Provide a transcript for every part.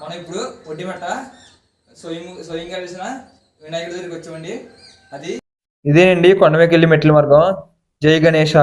మనం ఇప్పుడు ఒడ్డిమట్ట స్వయం స్వయంగా వేసిన వినాయకుడి దగ్గరికి వచ్చామండి అది ఇదేనండి కొండమేకెళ్ళి మెట్ల మార్గం. జై గణేష.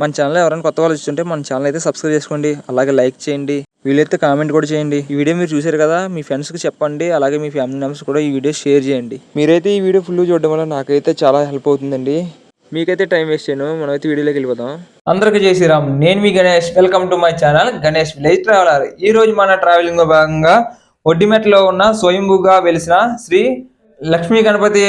మన ఛానల్ ఎవరైనా కొత్త వాళ్ళు చూస్తుంటే మన ఛానల్ అయితే సబ్స్క్రైబ్ చేసుకోండి. అలాగే లైక్ చేయండి. వీలైతే కామెంట్ కూడా చేయండి. ఈ వీడియో మీరు చూశారు కదా మీ ఫ్రెండ్స్కి చెప్పండి. అలాగే మీ ఫ్యామిలీ మెంబర్స్ కూడా ఈ వీడియో షేర్ చేయండి. మీరైతే ఈ వీడియో ఫుల్ చూడడం వల్ల నాకైతే చాలా హెల్ప్ అవుతుందండి. మీకైతే టైం వేస్ట్ చేయను. మనమైతే వీడియోలోకి వెళ్ళిపోదాం. అందరికీ జై శ్రీరామ్. నేను మీ Ganesh. Welcome to my channel Ganesh village traveller ఈ రోజు మన ట్రావెలింగ్ భాగంగా ఒడ్డిమెట్లో ఉన్న స్వయంభూగా వెలిసిన శ్రీ లక్ష్మీ గణపతి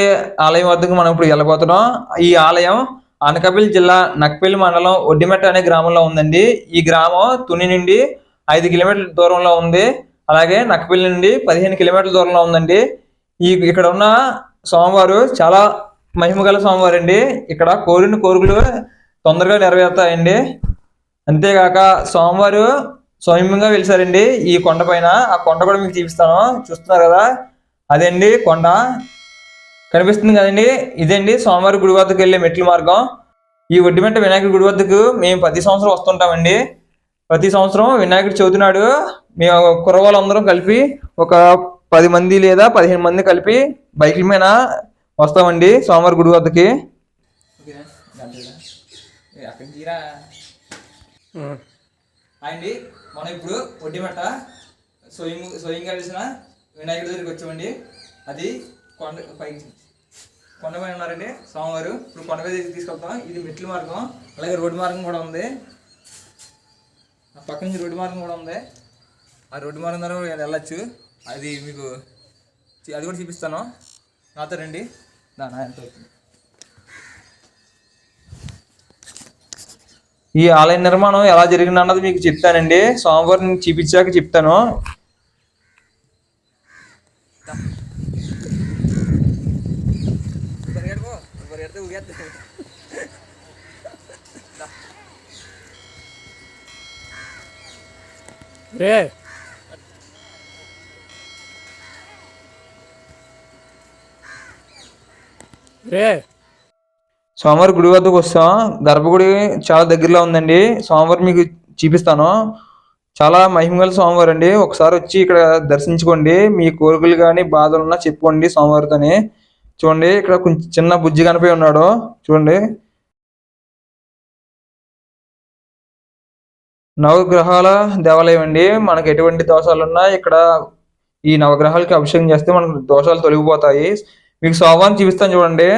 ఆలయం వద్దకు మనం ఇప్పుడు వెళ్ళబోతున్నాం. ఈ ఆలయం అనకాపల్లి జిల్లా నక్పల్లి మండలం ఒడ్డిమెట్ట అనే గ్రామంలో ఉందండి. ఈ గ్రామం తుని నుండి ఐదు కిలోమీటర్ల దూరంలో ఉంది. అలాగే నక్పల్లి నుండి పదిహేను కిలోమీటర్ల దూరంలో ఉందండి. ఈ ఇక్కడ ఉన్న సోమవారు చాలా మహిమగల సోమవారు అండి ఇక్కడ కోరిన కోరికలు తొందరగా నెరవేరుతాయండి. అంతేకాక సోమవారు స్వయంగా వెలిసారండి. ఈ కొండ పైన. ఆ కొండ కూడా మీకు చూపిస్తాను. చూస్తున్నారు కదా? అదండి కొండ. కనిపిస్తుంది కదండి. ఇదండి సోమవారి గుడి వద్దకు వెళ్ళే మెట్ల మార్గం. ఈ ఒడ్డిమెంట వినాయకుడి గుడి వద్దకు మేము ప్రతి సంవత్సరం వస్తుంటామండి. ప్రతి సంవత్సరం వినాయకుడి చవితి నాడు మేము కుర్రవాళ్ళందరం కలిపి ఒక పది మంది లేదా పదిహేను మంది కలిపి బైకుల మీద వస్తామండి సోమవారి గుడి వద్దకి. అండి మనం ఇప్పుడు ఒడ్డిమెట్ట స్వయం స్వయంగా కలిసిన వినాయకుడి దగ్గరికి వచ్చామండి. అది కొండ పైకి కొండ పైన ఉన్నారండి. స్వామివారు. ఇప్పుడు కొండ మీద తీసుకెళ్తాం ఇది మెట్ల మార్గం. అలాగే రోడ్డు మార్గం కూడా ఉంది. ఆ పక్క నుంచి రోడ్డు మార్గం కూడా ఉంది. ఆ రోడ్డు మార్గం ద్వారా వెళ్ళచ్చు. అది మీకు అది కూడా చూపిస్తాను. నాతో రండి. నా ఎంత అవుతుంది? ఈ ఆలయ నిర్మాణం ఎలా జరిగింది అన్నది మీకు చెప్తానండి. సోమవారం చూపించాక చెప్తాను. రే. రే. సోమవారం గుడి వద్దకు వస్తాం. గర్భగుడి చాలా దగ్గరలో ఉందండి. సోమవారం మీకు చూపిస్తాను. చాలా మహిమగల సోమవారం అండి ఒకసారి వచ్చి ఇక్కడ దర్శించుకోండి. మీ కోరికలు కానీ బాధలు ఉన్నా చెప్పుకోండి సోమవారితోని చూడండి ఇక్కడ కొంచెం చిన్న బుజ్జి కనిపోయి ఉన్నాడు. చూడండి. నవగ్రహాల దేవాలయం అండి. మనకు ఎటువంటి దోషాలు ఉన్నా ఇక్కడ ఈ నవగ్రహాలకి అభిషేకం చేస్తే మనకు దోషాలు తొలగిపోతాయి. మీకు సోమవారం చూపిస్తాను చూడండి.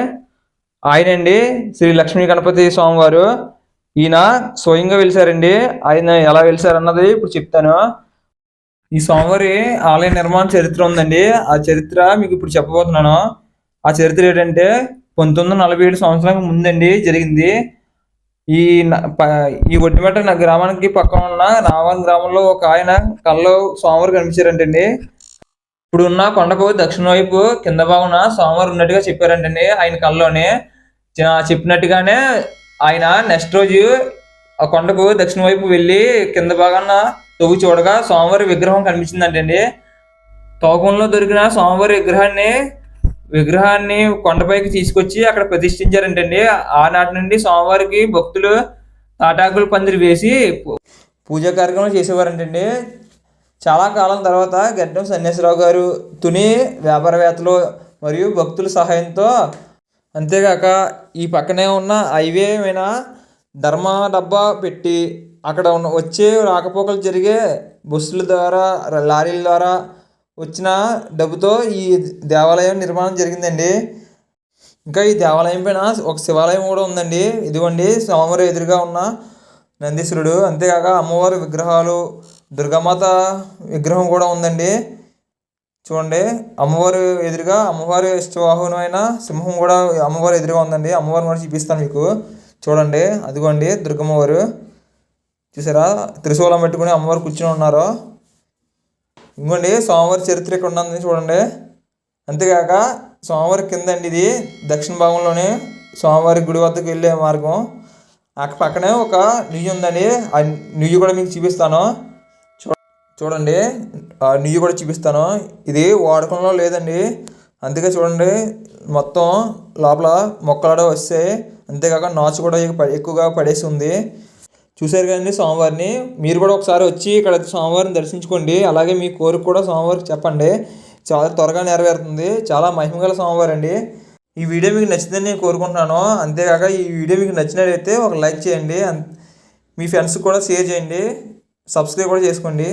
ఆయనండి శ్రీ లక్ష్మీ గణపతి స్వామివారు. ఈయన స్వయంగా వెలిసారండి. ఆయన ఎలా వెలిసారు అన్నది ఇప్పుడు చెప్తాను. ఈ స్వామివారి ఆలయ నిర్మాణ చరిత్ర ఉందండి. ఆ చరిత్ర మీకు ఇప్పుడు చెప్పబోతున్నాను. ఆ చరిత్ర ఏంటంటే పంతొమ్మిది వందల నలభై ఏడు సంవత్సరాలకు ముందండి జరిగింది. ఈ ఈ ఒడ్డిమెట్ట నా గ్రామానికి పక్కన ఉన్న రావణ గ్రామంలో ఒక ఆయన కల్లో స్వామివారు కనిపించారంటండి. ఇప్పుడు ఉన్న కొండకు దక్షిణ వైపు కింద భాగం స్వామివారు ఉన్నట్టుగా చెప్పారంటండి ఆయన కళ్ళలోనే చెప్పినట్టుగానే ఆయన నెక్స్ట్ రోజు ఆ కొండకు దక్షిణ వైపు వెళ్ళి కింద భాగాన తవ్వు చూడగా స్వామివారి విగ్రహం కనిపించిందంటండి. తోకంలో దొరికిన స్వామివారి విగ్రహాన్ని విగ్రహాన్ని కొండపైకి తీసుకొచ్చి అక్కడ ప్రతిష్ఠించారంటండి. ఆనాటి నుండి స్వామివారికి భక్తులు తాటాకులు పందిరి వేసి పూజా కార్యక్రమం చేసేవారంటండి. చాలా కాలం తర్వాత గడ్డం సన్యాసరావు గారు తుని వ్యాపారవేత్తలు మరియు భక్తుల సహాయంతో అంతేగాక ఈ పక్కనే ఉన్న హైవే మీద ధర్మ డబ్బా పెట్టి అక్కడ ఉన్న వచ్చే రాకపోకలు జరిగే బస్సుల ద్వారా లారీల ద్వారా వచ్చిన డబ్బుతో ఈ దేవాలయం నిర్మాణం జరిగిందండి. ఇంకా ఈ దేవాలయం పైన ఒక శివాలయం కూడా ఉందండి. ఇదిగోండి స్వామివారి ఎదురుగా ఉన్న నందీశ్వరుడు. అంతేకాక అమ్మవారి విగ్రహాలు దుర్గామాత విగ్రహం కూడా ఉందండి. చూడండి అమ్మవారు ఎదురుగా అమ్మవారి ఇష్టవాహనమైన సింహం కూడా అమ్మవారు ఎదురుగా ఉందండి. అమ్మవారిని కూడా చూపిస్తాను మీకు. చూడండి అదిగోండి దుర్గమ్మవారు. చూసారా? త్రిశూలం పెట్టుకుని అమ్మవారు కూర్చుని ఉన్నారు. ఇంకోండి స్వామివారి చరిత్ర ఇక్కడ ఉన్నది చూడండి. అంతేకాక స్వామివారి కింద అండి ఇది దక్షిణ భాగంలోనే స్వామివారి గుడి వద్దకు వెళ్ళే మార్గం. అక్కడ పక్కనే ఒక నుయ్యి ఉందండి ఆ నుయ్యి కూడా మీకు చూపిస్తాను. చూ చూడండి ఆ నెయ్యి కూడా చూపిస్తాను. ఇది వాడకంలో లేదండి. అందుకే చూడండి మొత్తం లోపల మొక్కలాడ వస్తాయి అంతేకాక నాచు కూడా ఎక్కువగా పడేసి ఉంది. చూశారు కదండి సోమవారిని మీరు కూడా ఒకసారి వచ్చి ఇక్కడ స్వామివారిని దర్శించుకోండి. అలాగే మీ కోరిక కూడా స్వామివారికి చెప్పండి. చాలా త్వరగా నెరవేరుతుంది. చాలా మహిమగల సోమవారం అండి ఈ వీడియో మీకు నచ్చిందని నేను కోరుకుంటున్నాను. అంతేకాక ఈ వీడియో మీకు నచ్చినట్లయితే ఒక లైక్ చేయండి. మీ ఫ్రెండ్స్కి కూడా షేర్ చేయండి. సబ్స్క్రైబ్ కూడా చేసుకోండి.